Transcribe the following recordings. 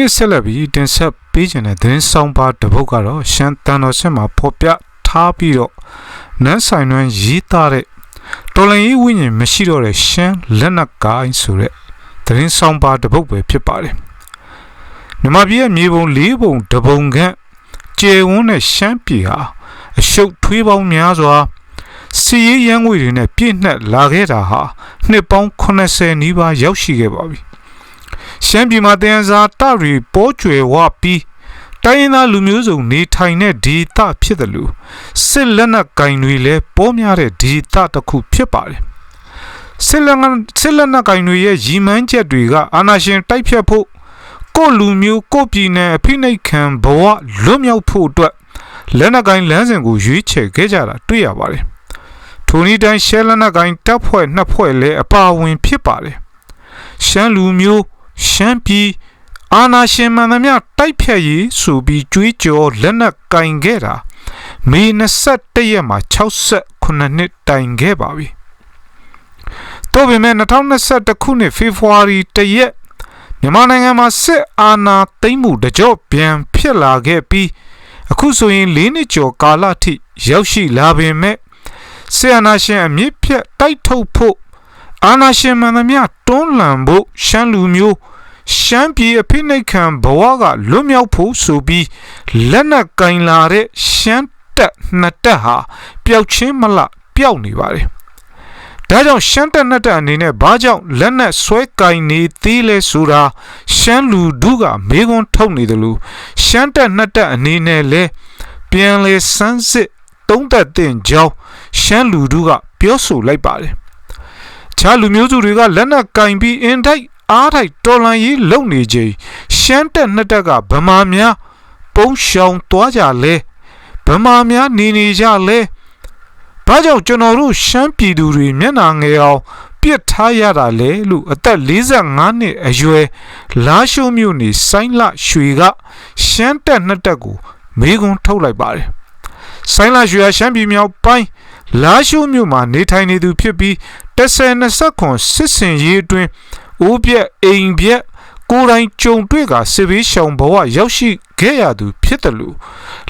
နေ့ဆက်လက်ပြီးတင်ဆက်ပေးခြင်းတဲ့သတင်းဆောင်ပါတစ်ပုဒ်ကတော့ရှမ်းတန်တော်ဆက်မှာဖော်ပြထားပြီးတော့နန်းဆိုင်တွင်ရေးသားတဲ့တော်လန်ရေးဝိညာဉ်မရှိတော့တဲ့ရှမ်းလက်နက်ကိုင်းဆိုတဲ့သတင်းဆောင်ပါတစ်ပုဒ်ပဲဖြစ်ပါတယ်မြမပြည်ရဲ့မြေပုံ၄ပုံတပုံခန့်ကျေဝန်းတဲ့ရှမ်းပြည်ဟာအရှုပ်ထွေးပေါင်းများစွာစီရေးရန်ငွေတွေနဲ့ပြည့်နှက်လာခဲ့တာဟာနှစ်ပေါင်း80နီးပါးရောက်ရှိခဲ့ပါပြီ ရှမ်းပြည်မှာတန်စာတရီပိုးကျွယ်ဝပြီးတိုင်းရင်းသားလူမျိုးစုံနေထိုင်တဲ့ဒေသဖြစ်တယ်လို့စစ်လက်နက်ကင်တွေလည်းပေါ်များတဲ့ဒေသတစ်ခုဖြစ်ပါတယ်စစ်လက်နက်စစ်လက်နက်ကင်တွေရဲ့ရည်မှန်းချက်တွေကအာဏာရှင်တိုက်ဖြတ်ဖို့ကိုယ့်လူမျိုးကိုယ့်ပြည်နယ်အဖိနှိတ်ခံဘဝလွတ်မြောက်ဖို့အတွက်လက်နက်ကင်လမ်းစဉ်ကိုရွေးချယ်ခဲ့ကြတာတွေ့ရပါတယ်ထိုနည်းတိုင်းရှဲလက်နက်ကင်တပ်ဖွဲ့နှစ်ဖွဲ့လည်းအပါအဝင်ဖြစ်ပါတယ်ရှမ်းလူမျိုး ရှမ်းပြည်အာနာရှင်မှန်သမျှတိုက်ဖြတ်ရေးဆိုပြီးကြွေးကြော်လက်နက်ကင်ခဲ့တာမေ21ရက်မှာ68နှစ်တိုင်ခဲ့ပါပြီ။တော့ပေမဲ့2021ခုနှစ်ဖေဖော်ဝါရီတရက်မြန်မာနိုင်ငံမှာစစ်အာဏာသိမ်းမှုတကြော့ပြန်ဖြစ်လာခဲ့ပြီးအခုဆိုရင်၄နှစ်ကျော်ကာလထိရောက်ရှိလာပေမဲ့ဆီယနာရှင်အမြင့်ဖြတ်တိုက်ထုတ်ဖို့အာနာရှင်မှန်သမျှတွန်းလှန်ဖို့ရှမ်းလူမျိုး ရှမ်းပြည်အဖိနှိတ်ခံဘဝကလွတ်မြောက်ဖို့ဆိုပြီးလက်နက်ကင်လာတဲ့ရှမ်းတက်နှစ်တက်ဟာပျောက်ချင်းမလပျောက်နေပါတယ်ဒါကြောင့်ရှမ်းတက်နှစ်တက်အနေနဲ့ဘာကြောင့်လက်နက်ဆွဲကင်နေသေးလဲဆိုတာရှမ်းလူဒုကမေခွန်းထုတ်နေတယ်လို့ရှမ်းတက်နှစ်တက်အနေနဲ့လဲပြန်လေစမ်းစစ်တုံးသက်တဲ့ကြောင်းရှမ်းလူဒုကပြောဆိုလိုက်ပါတယ်ခြားလူမျိုးစုတွေကလက်နက်ကင်ပြီးအင်တိုက် အားထိုက်တော်လန်ရေးလုံနေချိန်ရှမ်းတက်နှစ်တက်ကဗမာများပုံရှောင်သွားကြလဲဗမာများနေနေကြလဲဘာကြောင့်ကျွန်တော်တို့ရှမ်းပြည်သူတွေမျက်နာငယ်အောင်ပြစ်ထားရတာလဲလို့အသက်45နှစ်အရွယ်လာရှိုးမြို့နေဆိုင်းလရွှေကရှမ်းတက်နှစ်တက်ကိုမေးခွန်းထုတ်လိုက်ပါတယ်ဆိုင်းလရွှေကရှမ်းပြည်မြောက်ပိုင်းလာရှိုးမြို့မှာနေထိုင်နေသူဖြစ်ပြီး10 20ခွန်စစ်စင်ရေးအတွင်း အိုးပြက်အိမ်ပြက်ကိုယ်တိုင်ကြုံတွေ့ကစစ်ဘေးရှောင်ဘဝရောက်ရှိခဲ့ရသူဖြစ်တယ်လို့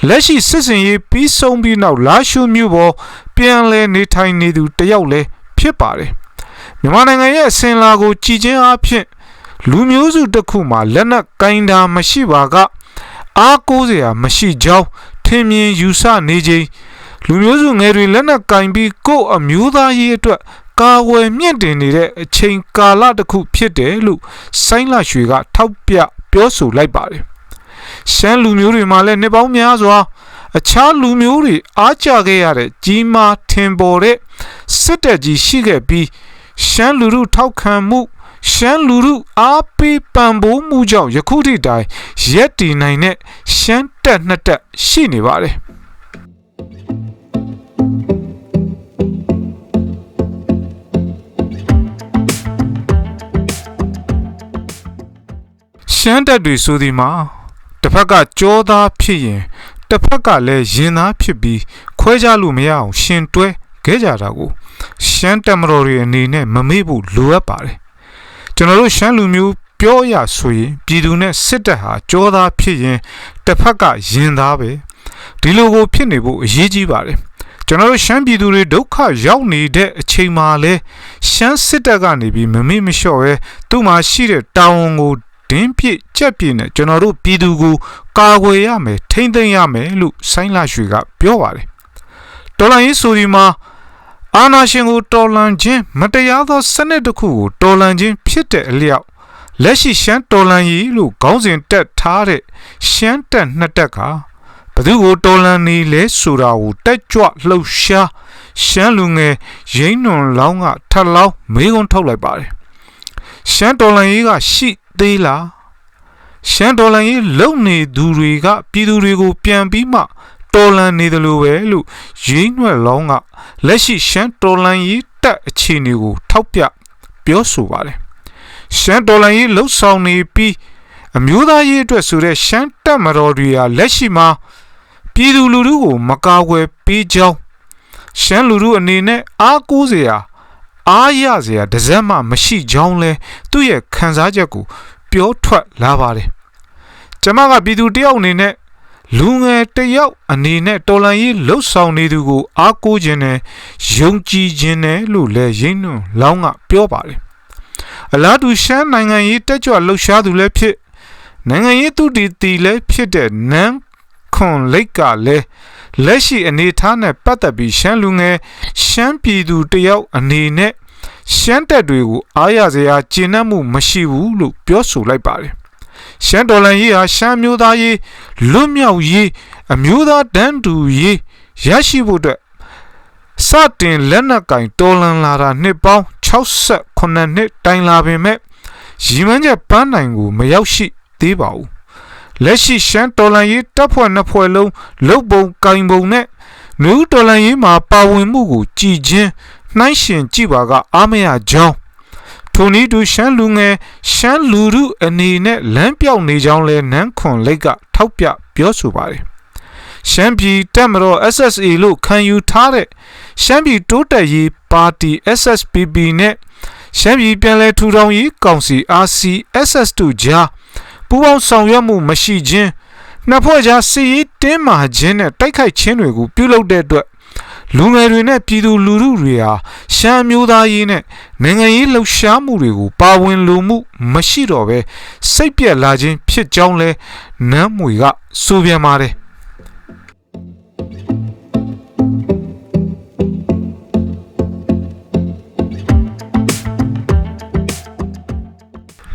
လက်ရှိစစ်စင်ရေးပြီးဆုံးပြီးနောက်လာရှုမြို့ပေါ်ပြန်လဲနေထိုင်နေသူတယောက်လည်းဖြစ်ပါတယ်မြန်မာနိုင်ငံရဲ့အစဉ်လာကိုကြည်ချင်းအားဖြင့်လူမျိုးစုတစ်ခုမှာလက်နက်ကင်တာမရှိပါကအားကိုးစရာမရှိကြောင်းထင်မြင်ယူဆနေခြင်းလူမျိုးစုငယ်တွေလက်နက်ကင်ပြီးကိုယ့်အမျိုးသားရေးအတွက် ကာဝယ်မြင့်တင်နေတဲ့အချိန်ကာလတစ်ခုဖြစ်တယ်လို့ဆိုင်းလရွှေကထောက်ပြပြောဆိုလိုက်ပါတယ်။ရှမ်းလူမျိုးတွေမှာလည်းနှစ်ပေါင်းများစွာအခြားလူမျိုးတွေအားကျခဲ့ရတဲ့ကြီးမားထင်ပေါ်တဲ့စစ်တပ်ကြီးရှိခဲ့ပြီးရှမ်းလူထုထောက်ခံမှုရှမ်းလူထုအားပေးပံ့ပိုးမှုကြောင့်ယခုထိတိုင်ရက်တည်နိုင်တဲ့ရှမ်းတက်နှစ်တက်ရှိနေပါတယ်။ ရှမ်းတက်တွေဆိုဒီမှာတစ်ဖက်ကကြောသားဖြစ်ရင်တစ်ဖက်ကလည်းရင်သားဖြစ်ပြီးခွဲခြားလို့မရအောင်ရှင်တွဲခဲ့ကြတာကိုရှမ်းတက်မတော်တွေအနေနဲ့မမေ့ဖို့လိုအပ်ပါတယ်ကျွန်တော်တို့ရှမ်းလူမျိုးပြောရဆိုရင်ပြည်သူနဲ့စစ်တပ်ဟာကြောသားဖြစ်ရင်တစ်ဖက်ကရင်သားပဲဒီလိုကိုဖြစ်နေဖို့အရေးကြီးပါတယ်ကျွန်တော်တို့ရှမ်းပြည်သူတွေဒုက္ခရောက်နေတဲ့အချိန်မှာလဲရှမ်းစစ်တပ်ကနေပြီးမမေ့မလျှော့ပဲသူ့မှာရှိတဲ့တာဝန်ကို ဒင်းပြစ်ကြက်ပြစ်နဲ့ကျွန်တော်တို့ပြည်သူကိုကာကွယ်ရမယ်ထိမ့်သိမ်းရမယ်လို့ဆိုင်းလာရွှေကပြောပါတယ်တော်လိုင်းရေးဆိုဒီမှာအာနာရှင်ကိုတော်လန်ခြင်းမတရားသောစနစ်တစ်ခုကိုတော်လန်ခြင်းဖြစ်တဲ့အလျောက်လက်ရှိရှမ်းတော်လန်ရေးလို့ခေါင်းစဉ်တက်ထားတဲ့ရှမ်းတက်နှစ်တက်ကဘသူကိုတော်လန်နေလဲဆိုတာကိုတက်ကြွလှုပ်ရှားရှမ်းလူငယ်ရင်းနွန်လောင်းကထပ်လောင်းမေးခွန်းထုတ်လိုက်ပါတယ်ရှမ်းတော်လန်ရေးကရှိ သေးလားရှမ်းဒေါ်လာရေးလုံနေသူတွေကပြည်သူတွေကိုပြန်ပြီးမှတော်လန်နေတယ်လို့ပဲလို့ရင်းနှွက်လောင်းကလက်ရှိရှမ်းတော်လန်ရေးတက်အခြေအနေကိုထောက်ပြပြောဆိုပါတယ်ရှမ်းတော်လန်ရေးလှုပ်ဆောင်နေပြီးအမျိုးသားရေးအတွက်ဆိုတဲ့ရှမ်းတက်မတော်တွေဟာလက်ရှိမှာပြည်သူလူထုကိုမကာကွယ်ပေးကြောင်းရှမ်းလူထုအနေနဲ့အားကိုးစရာ အားရစရာတစက်မှမရှိကြောင်းလဲသူ့ရဲ့ခံစားချက်ကိုပြောထွက်လာပါတယ်ကျမကပြည်သူတယောက်အနေနဲ့လူငယ်တယောက်အနေနဲ့တော်လန်ရေးလှုပ်ဆောင်နေသူကိုအားကိုးခြင်းနဲ့ယုံကြည်ခြင်းနဲ့လို့လည်းရင်းနှွန်လောင်းကပြောပါတယ်အလားတူရှမ်းနိုင်ငံရေးတက်ကြွလှုပ်ရှားသူလည်းဖြစ်နိုင်ငံရေးသူတည်တည်လည်းဖြစ်တဲ့နန်း ခွန်လိတ်ကလည်းလက်ရှိအနေအထားနဲ့ပတ်သက်ပြီးရှမ်းလူငယ်ရှမ်းပြည်သူတယောက်အနေနဲ့ရှမ်းတက်တွေကိုအားရစရာကျဉ်းနှံ့မှုမရှိဘူးလို့ပြောဆိုလိုက်ပါတယ်ရှမ်းတော်လန်ရေးဟာရှမ်းမျိုးသားရေးလွတ်မြောက်ရေးအမျိုးသားတန်းတူရေးရရှိဖို့အတွက်စတင်လက်နက်ကင်တော်လန်လာတာနှစ်ပေါင်း68နှစ်တိုင်လာပင်မဲ့ရီမန်းချက်ပန်းနိုင်ကိုမရောက်ရှိသေးပါဘူး လက်ရှိရှမ်းတော်လန်ရေးတပ်ဖွဲ့နှစ်ဖွဲ့လုံးလုတ်ပုံကင်ပုံနဲ့နယူးတော်လန်ရေးမှာပါဝင်မှုကိုကြည်ချင်းနှိုင်းရှင်ကြည့်ပါကအားမရကြောင်းထိုနည်းတူရှမ်းလူငယ်ရှမ်းလူမှုအနေနဲ့လမ်းပြောက်နေကြောင်းလဲနန်းခွန်လိတ်ကထောက်ပြပြောဆိုပါတယ်ရှမ်းပြည်တပ်မတော် SSA လို့ခံယူထားတဲ့ရှမ်းပြည်တိုးတက်ရေးပါတီ SSPP နဲ့ရှမ်းပြည်ပြည်လဲထူထောင်ရေးကောင်စီ RCSS2 ကြား ပူးပေါင်းဆောင်ရွက်မှုမရှိခြင်းနှစ်ဖွဲ့ကြားစီရေးတင်းမာခြင်းနဲ့တိုက်ခိုက်ခြင်းတွေကိုပြုလုပ်တဲ့အတွက်လူငယ်တွေနဲ့ပြည်သူလူထုတွေဟာရှမ်းမျိုးသားရေးနဲ့နိုင်ငံရေးလှုပ်ရှားမှုတွေကိုပါဝင်လိုမှုမရှိတော့ဘဲစိတ်ပြက်လာခြင်းဖြစ်ကြောင်းလဲနမ်းမွေကဆိုပြန်ပါတယ်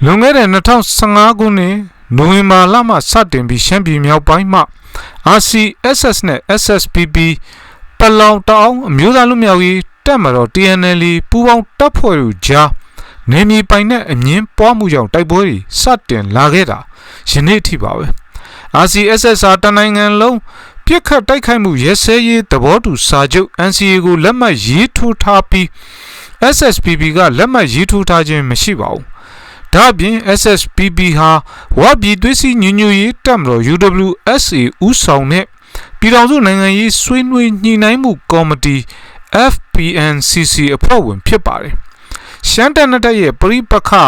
လွန်ခဲ့တဲ့2015ခုနှစ်နိုဝင်ဘာလမှစတင်ပြီးရှမ်းပြည်မြောက်ပိုင်းမှ RCSS နဲ့ SSPP ပလောင်တောင်အမျိုးသားလူမျိုးရေးတပ်မတော် TNL ပူးပေါင်းတပ်ဖွဲ့တို့ကြားနေမြေပိုင်တဲ့အငင်းပွားမှုကြောင့်တိုက်ပွဲတွေစတင်လာခဲ့တာယနေ့အထိပါပဲ RCSS ဟာတနိုင်ငံလုံးပြစ်ခတ်တိုက်ခိုက်မှုရဲစဲရေးသဘောတူစာချုပ် NCA ကိုလက်မှတ်ရေးထိုးထားပြီး SSPP ကလက်မှတ်ရေးထိုးထားခြင်းမရှိပါဘူး ဒါ့အပြင် SSPP ဟာဝါပြည်သွေးစည်းညီညွတ်ရေးတပ်မတော် UWSA ဦးဆောင်တဲ့ပြည်ထောင်စုနိုင်ငံရေးဆွေးနွေးညှိနှိုင်းမှုကော်မတီ FPNCC အဖွဲ့ဝင်ဖြစ်ပါတယ်။ရှမ်းတပ်နှစ်တပ်ရဲ့ပရိပခါ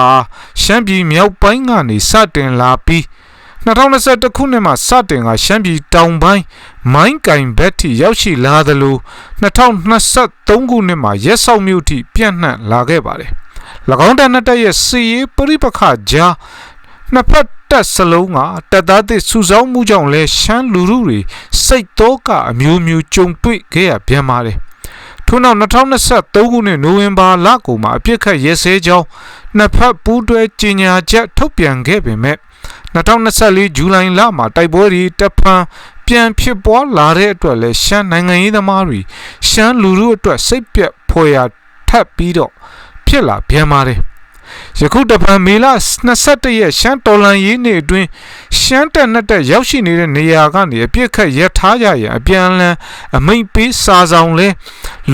ရှမ်းပြည်မြောက်ပိုင်းကနေစတင်လာပြီး2021ခုနှစ်မှာစတင်ကရှမ်းပြည်တောင်ပိုင်းမိုင်းကင်ဘက်ထိရောက်ရှိလာသလို2023ခုနှစ်မှာရက်စောက်မြို့ထိပြန့်နှံ့လာခဲ့ပါတယ်။၎ င်းတပ်နှစ်တပ်ရဲ့စီရေးပရိပခါကြားနှစ်ဖက်တပ်စလုံးကတပ်သားသစ်စုဆောင်းမှုကြောင့်လဲရှမ်းလူထုတွေစိတ်တော့ကအမျိုးမျိုးကြုံတွေ့ခဲ့ရပြန်ပါတယ်ထို့နောက်2023ခုနှစ်နိုဝင်ဘာလကုန်မှာအပြစ်ခတ်ရဲစဲကြောင်းနှစ်ဖက်ပူးတွဲကြေညာချက်ထုတ်ပြန်ခဲ့ပေမဲ့2024ဇူလိုင်လမှာတိုက်ပွဲတွေတဖန်ပြန်ဖြစ်ပွားလာတဲ့အတွက်လဲရှမ်းနိုင်ငံရေးသမားတွေရှမ်းလူထုအတွက်စိတ်ပြက်ဖွယ်ရာထပ်ပြီးတော့ ဖြစ်လာပြန်ပါတယ်ယခုတပံမေလ21ရက်ရှမ်းတော်လန်ရေးနေ့အတွင်းရှမ်းတက်နှစ်တက်ရောက်ရှိနေတဲ့နေရာကနေအပြစ်ခတ်ရထားကြရန်အပြန်အလှန်အမိန့်ပေးစာဆောင်လဲ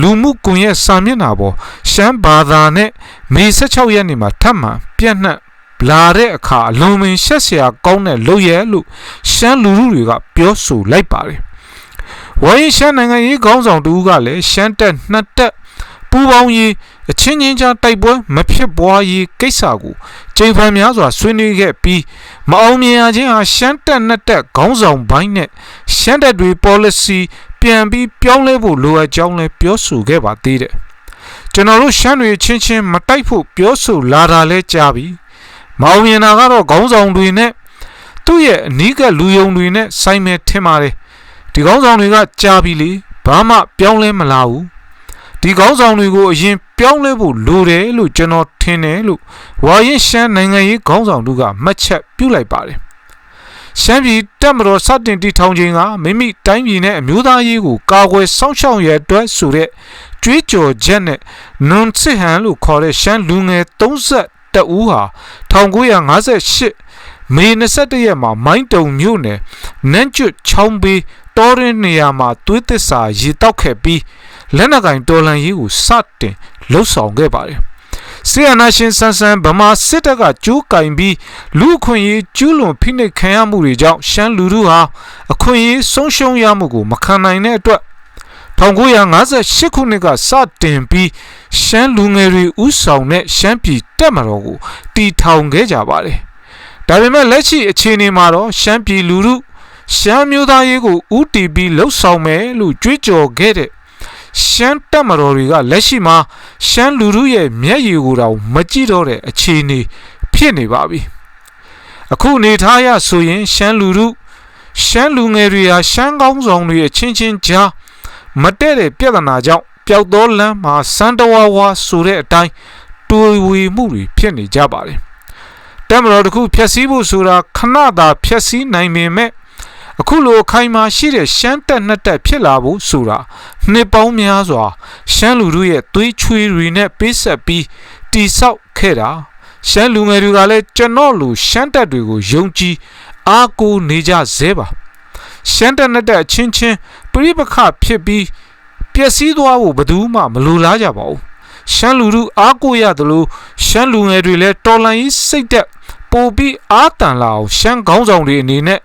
လူမှုကွန်ရက်စာမျက်နှာပေါ်ရှမ်းဘာသာနဲ့မေ16ရက်နေ့မှာထပ်မံပြန့်နှံ့လာတဲ့အခါအလွန်ပင်ရှက်စရာကောင်းတဲ့လုပ်ရလို့ရှမ်းလူထုတွေကပြောဆိုလိုက်ပါတယ်ဝိုင်းရှမ်းနိုင်ငံရေးခေါင်းဆောင်တူကလည်းရှမ်းတက်နှစ်တက် ပူပေါင်းရေးအချင်းချင်းကြားတိုက်ပွဲမဖြစ်ပွားရေးကိစ္စကိုချိန်ဖန်များစွာဆွေးနွေးခဲ့ပြီးမအောင်မြင်ရခြင်းဟာရှမ်းတက်နှစ်တက်ခေါင်းဆောင်ပိုင်းနဲ့ရှမ်းတက်တွေ policy ပြန်ပြီးပြောင်းလဲဖို့လိုအပ်ကြောင်းလည်းပြောဆိုခဲ့ပါသေးတယ်ကျွန်တော်တို့ရှမ်းတွေချင်းချင်းမတိုက်ဖို့ပြောဆိုလာတာလဲကြားပြီမအောင်မြင်တာကတော့ခေါင်းဆောင်တွေနဲ့သူ့ရဲ့အနီးကလူယုံတွေနဲ့ဆိုင်မဲ့ထင်ပါတယ်ဒီခေါင်းဆောင်တွေကကြားပြီလေဘာမှပြောင်းလဲမလာဘူး ဒီကောင်းဆောင်တွေကိုအရင်ပြောင်းလဲဖို့လိုတယ်လို့ကျွန်တော်ထင်တယ်လို့ဝါရင်ရှမ်းနိုင်ငံရေးခေါင်းဆောင်တို့ကမှတ်ချက်ပြုလိုက်ပါတယ်ရှမ်းပြည်တပ်မတော်စတင်တည်ထောင်ခြင်းကမိမိတိုင်းပြည်နဲ့အမျိုးသားရေးကိုကာကွယ်စောင့်ရှောက်ရအတွက်ဆိုတဲ့ကြွေးကြော်ချက်နဲ့နွန်စစ်ဟန်လို့ခေါ်တဲ့ရှမ်းလူငယ်30တဦးဟာ1958မေ21ရက်မှာမိုင်းတုံမြို့နယ်နန်းကျွတ်ချောင်းပေးတောရင်းနေရာမှာသွေးသစ္စာရေတောက်ခဲ့ပြီး လက်နက်ကင်တော်လန်ရေးကိုစတင်လှုပ်ဆောင်ခဲ့ပါတယ်ဆီယနာရှင်ဆန်ဆန်ဗမာစစ်တပ်ကကျိုးကင်ပြီးလူအခွင့်ရေးကျူးလွန်ဖိနှိပ်ခံရမှုတွေကြောင့်ရှမ်းလူထုဟာအခွင့်အရေးဆုံးရှုံးရမှုကိုမခံနိုင်တဲ့အတွက်1958ခုနှစ်ကစတင်ပြီးရှမ်းလူငယ်တွေဥဆောင်တဲ့ရှမ်းပြည်တပ်မတော်ကိုတီထောင်ခဲ့ကြပါတယ်ဒါပေမဲ့လက်ရှိအခြေအနေမှာတော့ရှမ်းပြည်လူထုရှမ်းမျိုးသားရေးကိုဥတီပြီးလှုပ်ဆောင်မယ်လို့ကြွေးကြော်ခဲ့တဲ့ ရှမ်းတပ်မတော်တွေကလက်ရှိမှာရှမ်းလူထုရဲ့မျက်ရည်ကိုတော့မကြည့်တော့တဲ့အခြေအနေဖြစ်နေပါပြီအခုနေထားရဆိုရင်ရှမ်းလူထုရှမ်းလူငယ်တွေဟာရှမ်းကောင်းဆောင်တွေအချင်းချင်းကြားမတည့်တဲ့ပြဿနာကြောင့်ပျောက်သောလမ်းမှာစန္ဒဝါဝါဆိုတဲ့အတိုင်းတွေးဝေမှုတွေဖြစ်နေကြပါတယ်တမတော်တခုဖြက်စီးဖို့ဆိုတာခဏသာဖြက်စီးနိုင်ပေမဲ့ အခုလိုအခိုင်အမာရှိတဲ့ရှမ်းတက်နှစ်တက်ဖြစ်လာဖို့ဆိုတာနှစ်ပေါင်းများစွာ ရှမ်းလူတို့ရဲ့သွေးချွေးတွေနဲ့ပေးဆက်ပြီးတိဆောက်ခဲ့တာရှမ်းလူငယ်တွေကလည်းကျွန်တော်လူရှမ်းတက်တွေကိုယုံကြည်အားကိုးနေကြသေးပါရှမ်းတက်နှစ်တက်အချင်းချင်းပြိပခဖြစ်ပြီးပျက်စီးသွားဖို့ဘယ်သူမှမလိုလားကြပါဘူးရှမ်းလူထုအားကိုးရတယ်လို့ရှမ်းလူငယ်တွေလည်းတော်လန်ကြီးစိတ်သက်ပိုပြီးအားတန်လာအောင်ရှမ်းခေါင်းဆောင်တွေအနေနဲ့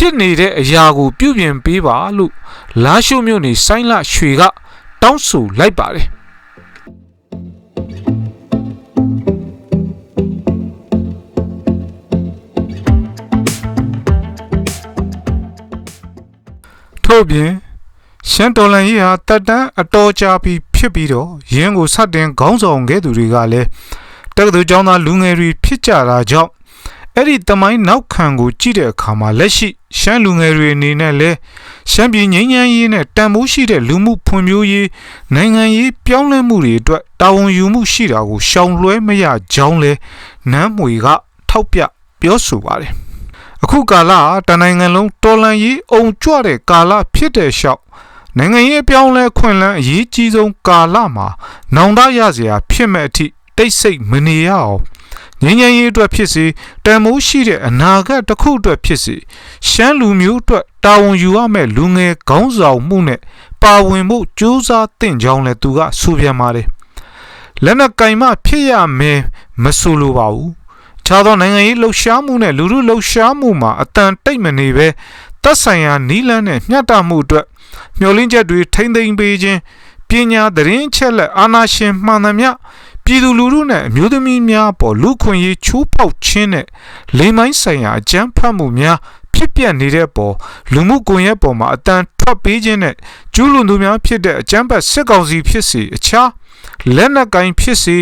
ဖြစ်နေတဲ့အရာကိုပြုပြင်ပေးပါလို့လာရှုမြို့နေဆိုင်းလရွှေကတောင်းဆိုလိုက်ပါတယ်ထို့ပြင်ရှမ်းတော်လန်ကြီးဟာတက်တန်းအတော်ကြာပြီးဖြစ်ပြီးတော့ရင်းကိုစတင်ခေါင်းဆောင်ခဲ့သူတွေကလည်းတက္ကသိုလ်ကျောင်းသားလူငယ်တွေဖြစ်ကြတာကြောင့်အဲ့ဒီတမိုင်းနောက်ခံကိုကြည့်တဲ့အခါမှာလက်ရှိ ရှမ်းလူငယ်တွေအနေနဲ့လဲရှမ်းပြည်ငြိမ်းချမ်းရေးနဲ့တန်ဖိုးရှိတဲ့လူမှုဖွံ့ဖြိုးရေးနိုင်ငံရေးပြောင်းလဲမှုတွေအတွက်တာဝန်ယူမှုရှိတာကိုရှောင်လွှဲမရကြောင်းလဲနန်းမွေကထောက်ပြပြောဆိုပါတယ်အခုကာလတနိုင်ငံလုံးတော်လန်ရေးအုံကြွတဲ့ကာလဖြစ်တဲ့ရှောက်နိုင်ငံရေးအပြောင်းလဲခွင့်လန်းအရေးကြီးဆုံးကာလမှာနောင်တရစရာဖြစ်မဲ့အထိတိတ်ဆိတ်မနေရအောင် ငញ្ញရင်ရေးအတွက်ဖြစ်စေတန်မိုးရှိတဲ့အနာဂတ်တစ်ခုအတွက်ဖြစ်စေရှမ်းလူမျိုးအတွက်တာဝန်ယူရမယ့်လူငယ်ခေါင်းဆောင်မှုနဲ့ပါဝင်မှုကြိုးစားသင့်ကြောင်းလည်းသူကဆိုပြန်ပါတယ်လက်နက်ကင်မဖြစ်ရမယ်မဆိုလိုပါဘူးခြားသောနိုင်ငံရေးလှုပ်ရှားမှုနဲ့လူမှုလှုပ်ရှားမှုမှာအတန်တိတ်မနေပဲသက်ဆိုင်ရာနီးလန်းနဲ့မျှတမှုအတွက်မျှော်လင့်ချက်တွေထိမ့်သိမ်းပေးခြင်းပညာသတင်းချက်လက်အာနာရှင်မှန်သမျှ ပြည်သူလူထုနဲ့အမျိုးသမီးများပေါ်လူခွင့်ရေးချိုးဖောက်ခြင်းနဲ့လိမ်မိုင်းဆိုင်ရာအကြမ်းဖက်မှုများဖြစ်ပျက်နေတဲ့ပေါ်လူမှုကွန်ရက်ပေါ်မှာအတန်ထွက်ပေးခြင်းနဲ့ကျူးလွန်သူများဖြစ်တဲ့အကြမ်းဖက်စစ်ကောင်စီဖြစ်စေအခြားလက်နက်ကင်ဖြစ်စေ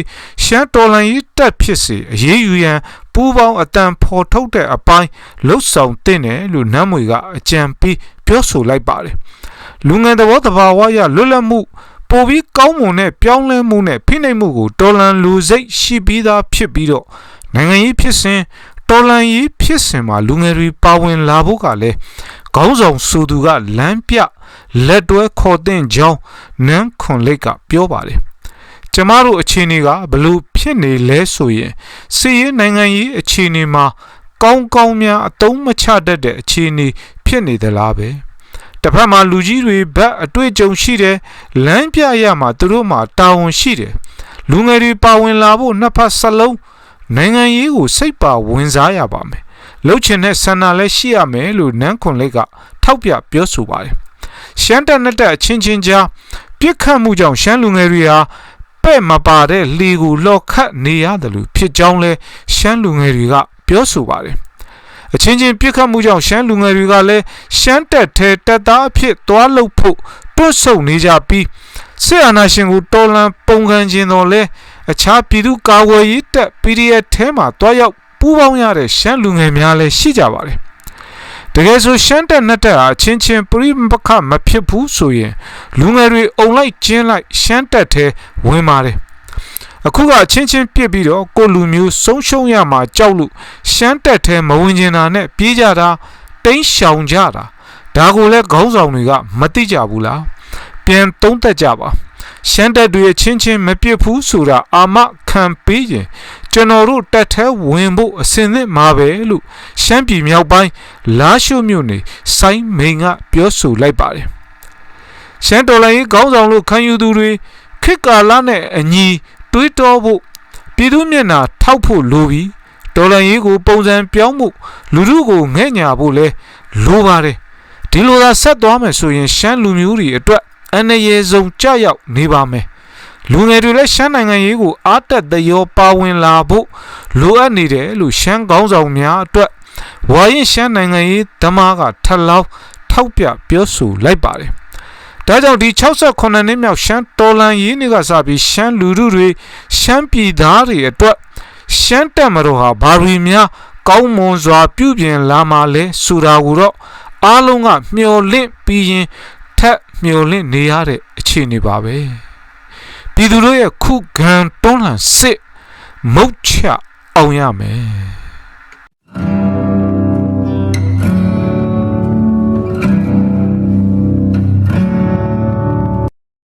ရှမ်းတော်လှန်ရေးတပ်ဖြစ်စေအရေးယူရန်ပူးပေါင်းအတန်ဖော်ထုတ်တဲ့အပိုင်းလှုပ်ဆောင်တဲ့တယ်လို့နမ်းမွေကအကြံပေးပြောဆိုလိုက်ပါတယ်လူငယ်သဘောတဘာဝရလွတ်လပ်မှု ပိုပြီးကောင်းမွန်တဲ့ပြောင်းလဲမှုနဲ့ဖိနှိပ်မှုကိုတော်လန်လူစိတ်ရှိပြီးသားဖြစ်ပြီးတော့နိုင်ငံရေးဖြစ်စဉ်တော်လန်ရေးဖြစ်စဉ်မှာလူငယ်တွေပါဝင်လာဖို့ကလည်းခေါင်းဆောင်ဆိုသူကလမ်းပြလက်တွဲခေါ်တဲ့ကြောင်းနန်းခွန်လိတ်ကပြောပါတယ်ကျမတို့အခြေအနေကဘလို့ဖြစ်နေလဲဆိုရင်စီးရဲနိုင်ငံရေးအခြေအနေမှာကောင်းကောင်းများအတုံးမချတတ်တဲ့အခြေအနေဖြစ်နေသလားပဲ တစ်ဖက်မှာလူကြီးတွေဘက်အတွေ့အကြုံရှိတယ်လမ်းပြရမှာသူတို့မှာတာဝန်ရှိတယ်လူငယ်တွေပါဝင်လာဖို့နှစ်ဖက်စလုံးနိုင်ငံရေးကိုစိတ်ပါဝင်စားရပါမယ်လှုပ်ချင်တဲ့ဆန္ဒလည်းရှိရမယ်လို့နန်းခွန်လက်ကထောက်ပြပြောဆိုပါတယ်ရှမ်းတက်နဲ့တက်အချင်းချင်းကြားပြစ်ခတ်မှုကြောင့်ရှမ်းလူငယ်တွေဟာပဲ့မပါတဲ့လေကိုလော်ခတ်နေရတယ်လို့ဖြစ်ကြောင်းလဲရှမ်းလူငယ်တွေကပြောဆိုပါတယ် အချင်းချင်းပြစ်ခတ်မှုကြောင့်ရှမ်းလူငယ်တွေကလည်းရှမ်းတက်ထဲတက်သားအဖြစ်သွားလုပ်ဖို့တွတ်ဆုံနေကြပြီးစစ်အာဏာရှင်ကိုတော်လန်ပုံကန်ခြင်းတော်လဲအခြားပြည်သူကာကွယ်ရေးတပ် PDF ထဲမှာတွားရောက်ပူးပေါင်းရတဲ့ရှမ်းလူငယ်များလည်းရှိကြပါတယ်တကယ်ဆိုရှမ်းတက်နဲ့တက်ဟာချင်းချင်းပြိပခမဖြစ်ဘူးဆိုရင်လူငယ်တွေအုံလိုက်ကျင်းလိုက်ရှမ်းတက်ထဲဝင်ပါတယ် အခုကချင်းချင်းပြစ်ပြီးတော့ကိုလူမျိုးဆုံးရှုံးရမှာကြောက်လို့ရှမ်းတက်ထဲမဝင်ကျင်တာနဲ့ပြေးကြတာတိန်းရှောင်ကြတာဒါကိုလည်းခေါင်းဆောင်တွေကမသိကြဘူးလားပြန်သုံးသက်ကြပါရှမ်းတက်တွေအချင်းချင်းမပြစ်ဘူးဆိုတာအာမခံပေးရင်ကျွန်တော်တို့တက်ထဲဝင်ဖို့အစင်သင့်မှာပဲလို့ရှမ်းပြည်မြောက်ပိုင်းလာရှုမြို့နေဆိုင်းမိန်ကပြောဆိုလိုက်ပါတယ်ရှမ်းတော်လိုင်းခေါင်းဆောင်လို့ခံယူသူတွေခေတ်ကာလနဲ့အညီ တွေးတောဖို့ပြည်သူမျက်နှာထောက်ဖို့လိုပြီးဒေါ်လာရေးကိုပုံစံပြောင်းမှုလူထုကိုငဲ့ညာဖို့လဲလိုပါတယ်ဒီလိုသာဆက်သွားမယ်ဆိုရင်ရှမ်းလူမျိုးတွေအတွက်အန္တရာယ်ဆုံးကြရောက်နေပါမယ်လူငယ်တွေလည်းရှမ်းနိုင်ငံရေးကိုအားတက်သရောပါဝင်လာဖို့လိုအပ်နေတယ်လို့ရှမ်းကောင်းဆောင်များအတွက်ဝါရင်ရှမ်းနိုင်ငံရေးဓမ္မကထပ်လောင်းထောက်ပြပြောဆိုလိုက်ပါတယ်။ ဒါကြောင့်ဒီ68နှစ်မြောက်ရှမ်းတော်လန်ရေးနေ့ကစပြီးရှမ်းလူထုတွေရှမ်းပြည်သားတွေအတွက်ရှမ်းတက်မတော်ဟာဘာတွေများကောင်းမွန်စွာ ပြုပြင်လာမှလဲဆိုတာကိုတော့အားလုံးကမျှော်လင့်ပြီးရင်ထက်မျှော်လင့်နေရတဲ့အခြေအနေပါပဲပြည်သူတို့ရဲ့ခုခံတွန်းလှန်စစ်မုတ်ချအောင်ရမယ်